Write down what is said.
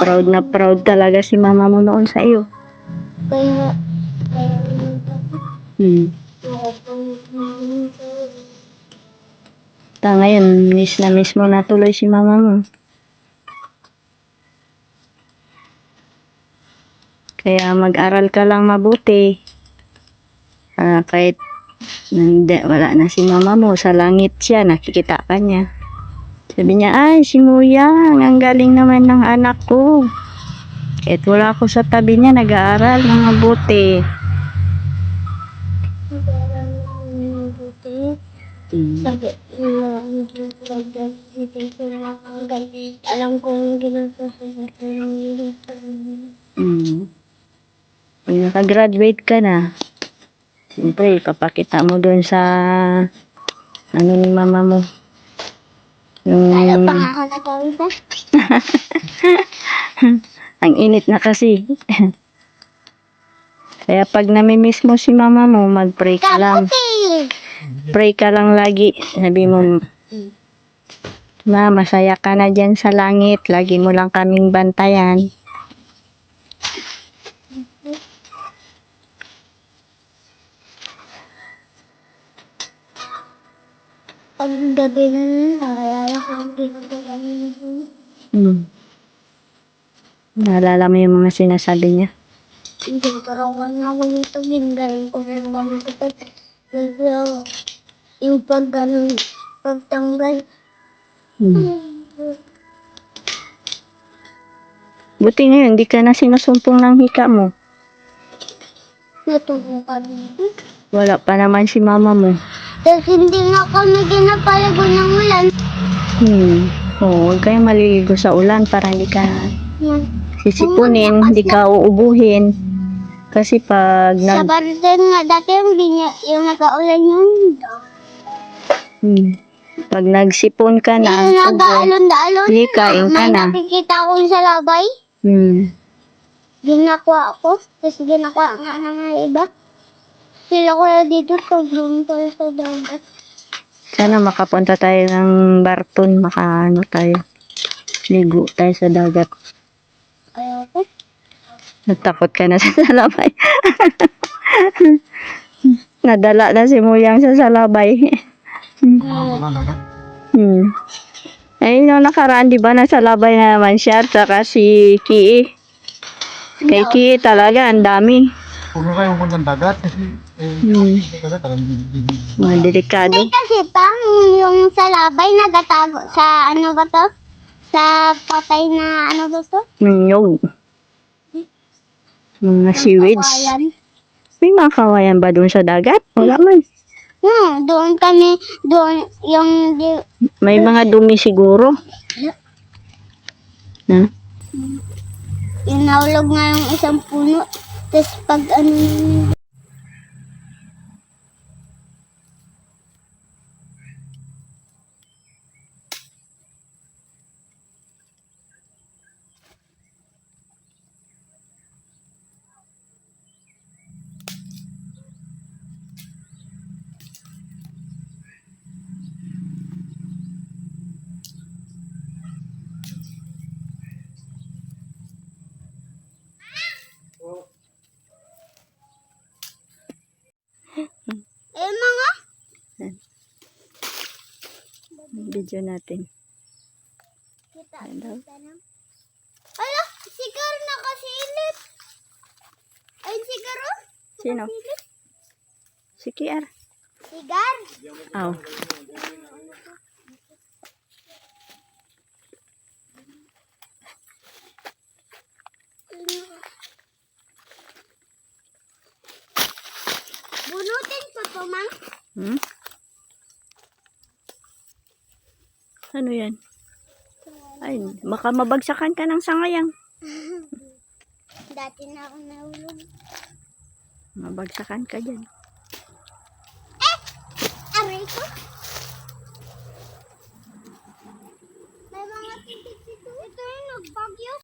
Proud na proud talaga si mama mo noon sa iyo. kaya, kaya, Hmm. Ta ngayon, miss na miss mo na si mama mo. Kaya mag-aral ka lang mabuti. Ah, kahit hindi, wala na si mama mo, sa langit siya, nakikita ka niya. Sabi niya, ay, si Muyang, ang galing naman ng anak ko. Kahit wala ako sa tabi niya, nag-aaral ng mabuti. Hmm. Sabi, alam kong ginagawa sa ng Mm. Pag nakagraduate ka na, siyempre, papakita mo doon sa ano ni mama mo. Yung, pa nga ako nagawin pa? ang init na kasi. Kaya pag namimiss mo si mama mo, mag-pray ka lang. Pray ka lang lagi. Sabi mo, Ma, masaya ka na dyan sa langit. Lagi mo lang kaming bantayan. Pag gabi na ko. Hmm. Naalala mo yung mga sinasabi niya? Hindi ko raw ako nito ginagawa ko ng mga kapat. Nagawa. Yung pag ganun, pagtanggal. Hmm. Buti ngayon, hindi ka na sinusumpong ng hika mo. Natubo kami. Wala pa naman si mama mo. Tapos hindi nga kami ginapalago ng ulan. Hmm. Oo, huwag kayong maliligo sa ulan para hindi ka Yan. sisipunin, hindi ka uubuhin. Kasi pag Sa nag... Barden nga, dati yung, linya, yung nag-aulan yun. Hmm. Pag nagsipon ka na, Yung ubo, nag-aalon-daalon. hindi kain ka May na. nakikita ko sa labay. Hmm. Ginakwa ako. Tapos ginakwa nga ng mga iba. Sila ko na dito sa ko sa dagat. Sana makapunta tayo ng Barton, makaano tayo. Ligo tayo sa dagat. Ayaw ko. Natakot ka na sa salabay. Nadala na si Muyang sa salabay. hmm. Ay, nung nakaraan, di ba, nasa labay na naman siya, saka si Kii. Kay Kii talaga, ang dami. Huwag na kayong dagat Hmm. Mga delikado. Hindi kasi pang yung sa labay nagatago sa ano ba to? Sa patay na ano ba to? Minyog. Mga seaweeds. Kawayan. May mga kawayan ba doon sa dagat? Wala man. Hmm, doon kami, doon yung di, May mga dumi siguro. Na? yung nahulog nga yung isang puno. Tapos pag ano Video natin. kita. Ala, sigar nakasilip. Ay, sigar oh. Sino? Si Kiar. Sigar. Aw. Bunutin ko to, mang. Hmm? Ano yan? Ay, baka mabagsakan ka ng sangayang. Dati na ako nahulog. Mabagsakan ka dyan. Eh! Aray ko! May mga titik dito. Ito yung nagbagyo.